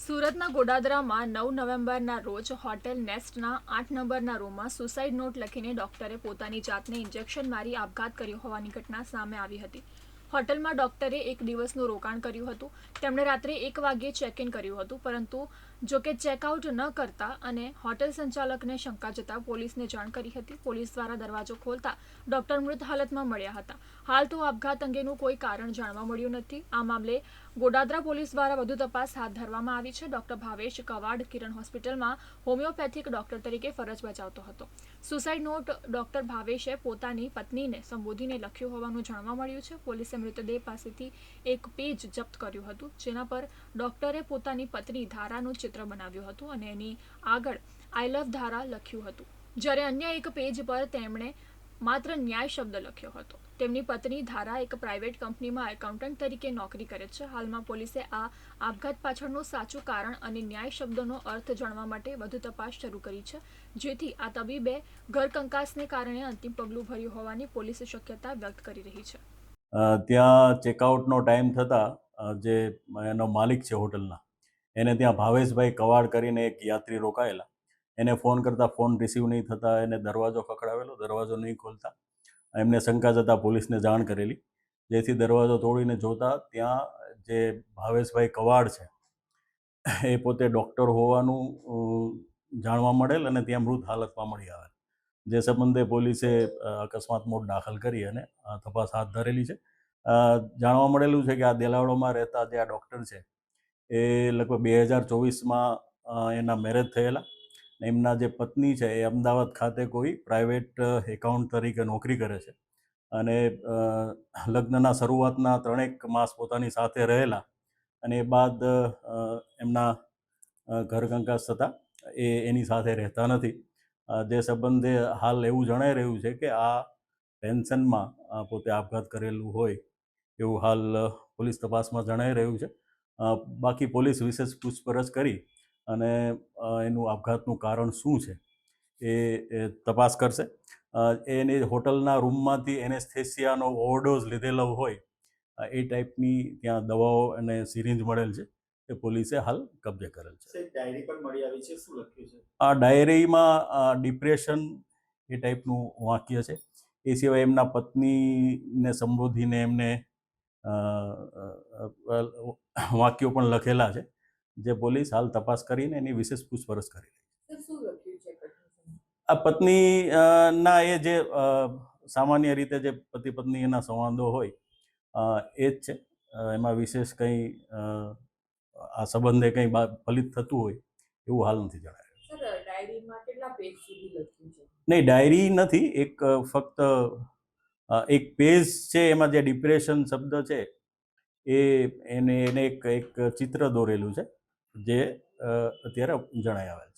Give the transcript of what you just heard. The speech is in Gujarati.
સુરતના ગોડાદરામાં નવ નવેમ્બરના રોજ હોટેલ નેસ્ટના આઠ નંબરના રૂમમાં સુસાઇડ નોટ લખીને ડોક્ટરે પોતાની જાતને ઇન્જેક્શન મારી આપઘાત કર્યો હોવાની ઘટના સામે આવી હતી. હોટલમાં ડોક્ટરે એક દિવસનું રોકાણ કર્યું હતું. તેમણે રાત્રે એક વાગ્યે ચેક ઇન કર્યું હતું, પરંતુ જો કે ચેકઆઉટ ન કરતા અને હોટેલ સંચાલકને શંકા જતા પોલીસને જાણ કરી હતી. પોલીસ દ્વારા દરવાજો ખોલતા ડોક્ટર મૃત હાલતમાં મળ્યા હતા. હાલ તો આપઘાત અંગેનું કોઈ કારણ જાણવા મળ્યું નથી. આ મામલે ગોડાદરા પોલીસ દ્વારા વધુ તપાસ હાથ ધરવામાં આવી છે. ડોક્ટર ભાવેશ કવાડ કિરણ હોસ્પિટલમાં હોમિયોપેથિક ડોક્ટર તરીકે ફરજ બજાવતો હતો. સુસાઇડ નોટ ડોક્ટર ભાવેશે પોતાની પત્નીને સંબોધીને લખ્યું હોવાનું જાણવા મળ્યું છે. પોલીસે મૃતદેહ પાસેથી એક પેજ જપ્ત કર્યું હતું, જેના પર ડોક્ટરે પોતાની પત્ની ધારાનું ચિત્ર બનાવ્યું હતું અને એની આગળ આઈ લવ ધારા લખ્યું હતું. જ્યારે અન્ય એક પેજ પર તેમણે માત્ર ન્યાય શબ્દ લખ્યો હતો. તેમની પત્ની ધારા એક પ્રાઇવેટ કંપનીમાં એકાઉન્ટન્ટ તરીકે નોકરી કરે છે. હાલમાં પોલીસે આ આપઘાત પાછળનું સાચું કારણ અને ન્યાય શબ્દનો અર્થ જાણવા માટે વધુ તપાસ શરૂ કરી છે, જેથી આ તબીબે ઘરકંકાસને કારણે અંતિમ પગલું ભર્યું હોવાની પોલીસ શક્યતા વ્યક્ત કરી રહી છે. ત્યાં ચેકઆઉટનો ટાઈમ થતાં જે એનો માલિક છે હોટલના, એને ત્યાં ભાવેશભાઈ કવાડ કરીને એક યાત્રી રોકાયેલા. એને ફોન કરતાં ફોન રિસીવ નહીં થતાં, એને દરવાજો ખખડાવેલો, દરવાજો નહીં ખોલતા. એમને શંકા જતાં પોલીસને જાણ કરેલી. જેથી દરવાજો તોડીને જોતા ત્યાં જે ભાવેશભાઈ કવાડ છે, એ પોતે ડૉક્ટર હોવાનું જાણવા મળેલ અને ત્યાં મૃત હાલતમાં મળી આવેલ. જે સંબંધે પોલીસે અકસ્માત મોડ દાખલ કરી અને તપાસ હાથ ધરેલી છે. જાણવા મળેલું છે કે આ દેલાવડોમાં રહેતા જે આ ડૉક્ટર છે, એ લગભગ બે હજાર ચોવીસમાં એના મેરેજ થયેલા. ને એમના જે પત્ની છે, એ અમદાવાદ ખાતે કોઈ પ્રાઇવેટ એકાઉન્ટ તરીકે નોકરી કરે છે. અને લગ્નના શરૂઆતના ત્રણેક માસ પોતાની સાથે રહેલા. અને એ બાદ એમના ઘર કંકાસ થતાં એ એની સાથે રહેતા નથી. જે સંબંધે હાલ એવું જણાઈ રહ્યું છે કે આ પેન્શનમાં પોતે આપઘાત કરેલું હોય એવું હાલ પોલીસ તપાસમાં જણાઈ રહ્યું છે. બાકી પોલીસ વિશેષ પૂછપરછ કરી અને એનું આપઘાતનું કારણ શું છે એ તપાસ કરશે. એને હોટલના રૂમમાંથી એનેસ્થેસિયાનો ઓવરડોઝ લીધેલો હોય એ ટાઈપની ત્યાં દવાઓ અને સિરિંજ મળેલ છે. એ પોલીસે હાલ કબજે કરેલ છે. ડાયરી પણ મળી આવી છે શું લખ્યું છે? આ ડાયરીમાં ડિપ્રેશન એ ટાઈપનું વાક્ય છે. એ સિવાય એમના પત્નીને સંબોધીને એમને વાક્યો પણ લખેલા છે. જે પોલીસ હાલ તપાસ કરીને એની વિશેષ પૂછપરછ કરી રહી છે. સર શું લખ્યું છે પત્ની આ પત્ની ના એ જે સામાન્ય રીતે જે પતિ પત્ની એના સંવાદો હોય એ જ છે. એમાં વિશેષ કંઈ આ સંબંધે કંઈ ફલિત થતું હોય એવું હાલ નથી જણાયું. છે? નહીં ડાયરી નથી એક ફક્ત એક પેજ છે એમાં જે ડિપ્રેશન શબ્દ છે એ એને એને એક એક ચિત્ર દોરેલું છે જે અત્યારે આવે આવેલ